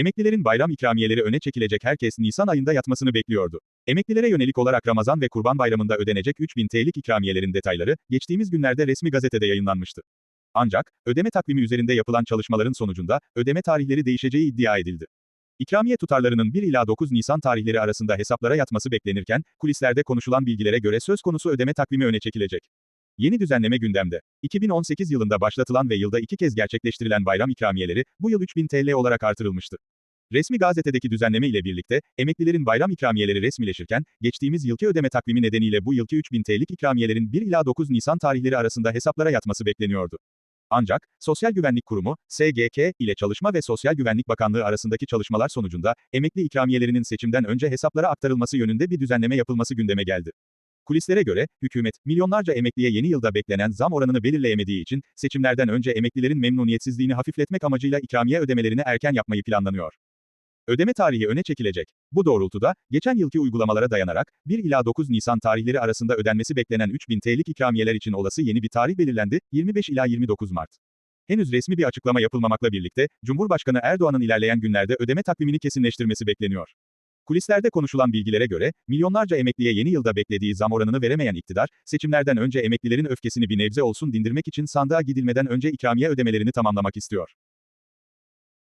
Emeklilerin bayram ikramiyeleri öne çekilecek herkes Nisan ayında yatmasını bekliyordu. Emeklilere yönelik olarak Ramazan ve Kurban Bayramı'nda ödenecek 3000 TL'lik ikramiyelerin detayları, geçtiğimiz günlerde resmi gazetede yayınlanmıştı. Ancak, ödeme takvimi üzerinde yapılan çalışmaların sonucunda, ödeme tarihleri değişeceği iddia edildi. İkramiye tutarlarının 1 ila 9 Nisan tarihleri arasında hesaplara yatması beklenirken, kulislerde konuşulan bilgilere göre söz konusu ödeme takvimi öne çekilecek. Yeni düzenleme gündemde. 2018 yılında başlatılan ve yılda iki kez gerçekleştirilen bayram ikramiyeleri, bu yıl 3000 TL olarak artırılmıştı. Resmi gazetedeki düzenleme ile birlikte, emeklilerin bayram ikramiyeleri resmileşirken, geçtiğimiz yılki ödeme takvimi nedeniyle bu yılki 3000 TL'lik ikramiyelerin 1 ila 9 Nisan tarihleri arasında hesaplara yatması bekleniyordu. Ancak, Sosyal Güvenlik Kurumu, SGK, ile Çalışma ve Sosyal Güvenlik Bakanlığı arasındaki çalışmalar sonucunda, emekli ikramiyelerinin seçimden önce hesaplara aktarılması yönünde bir düzenleme yapılması gündeme geldi. Kulislere göre, hükümet, milyonlarca emekliye yeni yılda beklenen zam oranını belirleyemediği için, seçimlerden önce emeklilerin memnuniyetsizliğini hafifletmek amacıyla ikramiye ödemelerini erken yapmayı planlanıyor. Ödeme tarihi öne çekilecek. Bu doğrultuda, geçen yılki uygulamalara dayanarak, 1 ila 9 Nisan tarihleri arasında ödenmesi beklenen 3000 TL'lik ikramiyeler için olası yeni bir tarih belirlendi, 25 ila 29 Mart. Henüz resmi bir açıklama yapılmamakla birlikte, Cumhurbaşkanı Erdoğan'ın ilerleyen günlerde ödeme takvimini kesinleştirmesi bekleniyor. Kulislerde konuşulan bilgilere göre, milyonlarca emekliye yeni yılda beklediği zam oranını veremeyen iktidar, seçimlerden önce emeklilerin öfkesini bir nebze olsun dindirmek için sandığa gidilmeden önce ikramiye ödemelerini tamamlamak istiyor.